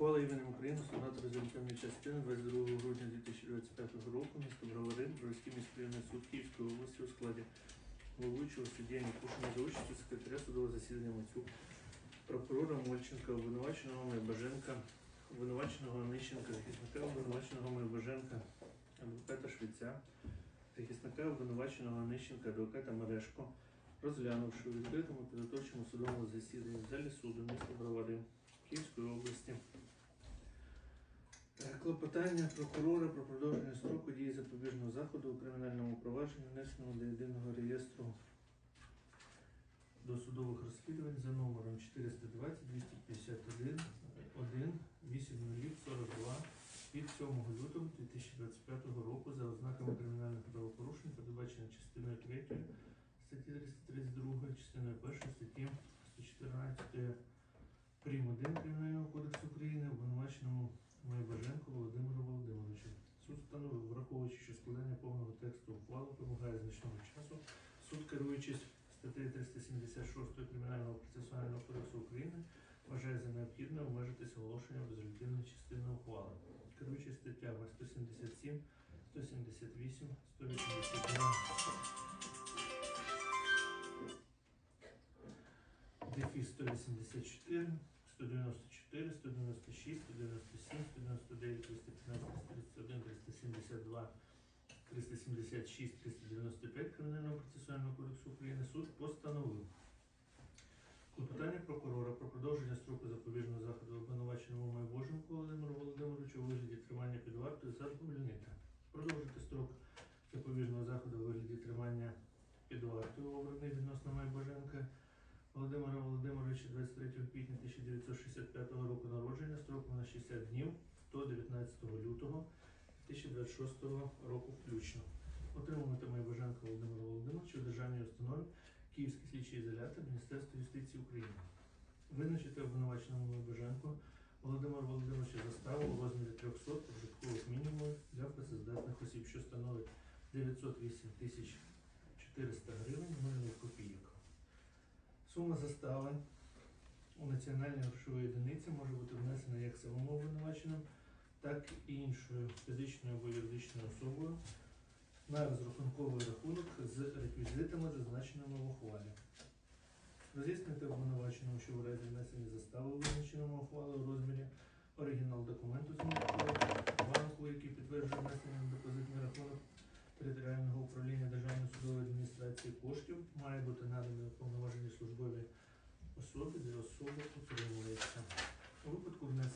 Ухвала іменем України Сенату резолютивної частини 22 грудня 2025 року місто Бровари, Бровський міськрайонний суд Київської області у складі головуючого судді Нікушина за участю секретаря судового засідання Мацюк, прокурора Мольченка, обвинуваченого Майбаженка, обвинуваченого Нищенка, захисника обвинуваченого Майбаженка, адвоката Швеця, захисника обвинуваченого Нищенка, адвоката Мерешко, розглянувши у відкритому підготовчому судовому засіданні в залі суду міста Бровари Київської області. Клопотання прокурора про продовження строку дії запобіжного заходу у кримінальному провадженні, внесеного до єдиного реєстру досудових розслідувань за номером 420 251 1 8042 від 7 лютого 2025 року за ознаками кримінальних правопорушень, передбачених частиною 3 статті 332, частиною 1 статті 114 прим. 1 Кримінального кодексу України обвинуваченому Майбаженку Володимиру Володимировичу. Суд встановив, враховуючи, що складання повного тексту ухвали вимагає значного часу. Суд, керуючись статтею 376 Кримінального процесуального кодексу України, вважає за необхідне обмежитися оголошенням резолютивної частини ухвали. Керуючись статтями 177, 178, 182, дефіс 184, 194, 196, 197, 199, 315, 331, 372, 376, 395 Кримінального процесуального кодексу України суд постановив клопотання прокурора про продовження строку запобіжного заходу обвинуваченому Майбоженку Володимиру Володимировичу у вигляді тримання під вартою задовольнити. Продовжити строк запобіжного заходу у вигляді тримання під вартою обраний відносно Майбоженка Володимира Володимировича 23 квітня 1965 року народження строком на 60 днів до 19 лютого 2026 року включно. Отримувати Майбоженка Володимира Володимировича у державній установі Київський слідчий ізолятор Міністерства юстиції України. Визначити обвинуваченому Майбоженку Володимира Володимировича заставу у розмірі 300 прожиткових мінімумів для працездатних осіб, що становить 908 тисяч 400 гривень 0 копійок. Сума застави у національній грошовій одиниці може бути внесена як самому обвинуваченим, так і іншою фізичною або юридичною особою на розрахунковий рахунок з реквізитами, зазначеними в ухвалі. Роз'яснити обвинуваченому, що в разі внесення застави визначеному ухвалою у розмірі оригінал документу з банку, який підтверджує внесення на депозитний рахунок територіального управління Державної судової адміністрації коштів, має бути наданий уповноваженій службовій особі, де особа утримується. У випадку внесення